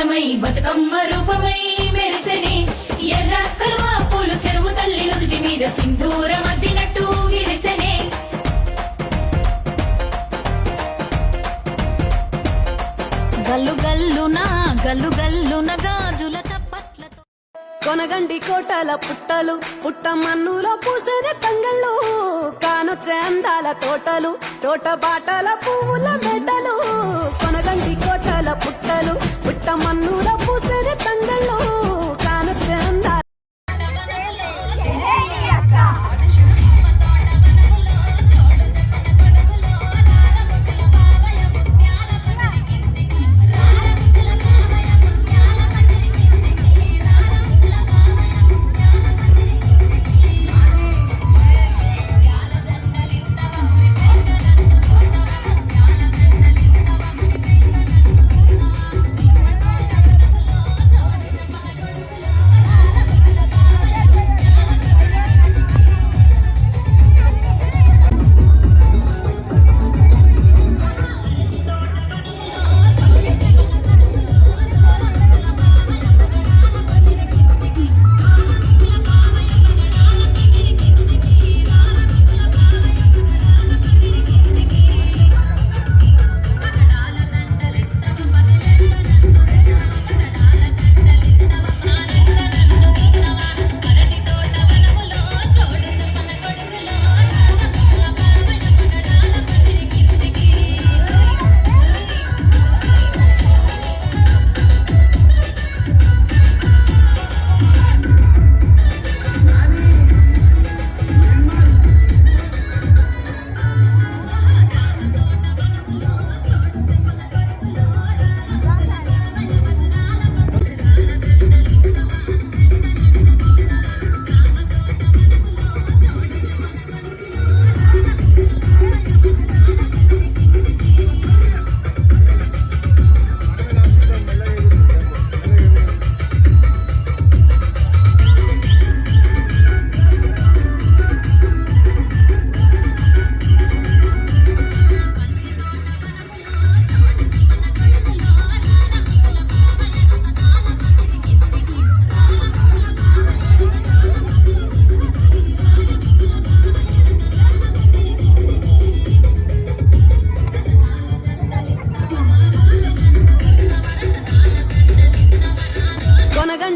వర్ణమై బతుకమ్మ రూపమై మెరిసెనే. ఎర్ర కలువ పూలు చెరువు తల్లి నుదుటి మీద సింధూరం అద్దినట్టు విరిసెనే. గల్లు గల్లున గల్లు గల్లున గాజుల చప్పట్లతో. కొనగండి కోటల పుట్టలు పుట్ట మన్నులో పూసని తంగళ్ళు కానొచ్చే అందాల తోటలు తోట బాటల పువ్వుల మెడలు కొనగండి కోటల పుట్టలు పుట్ట మన్నులో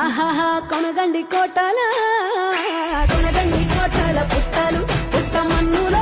ఆహాహా కొనగండి కోటల కొనగండి కోటల పుట్టలు పుట్ట మన్నుల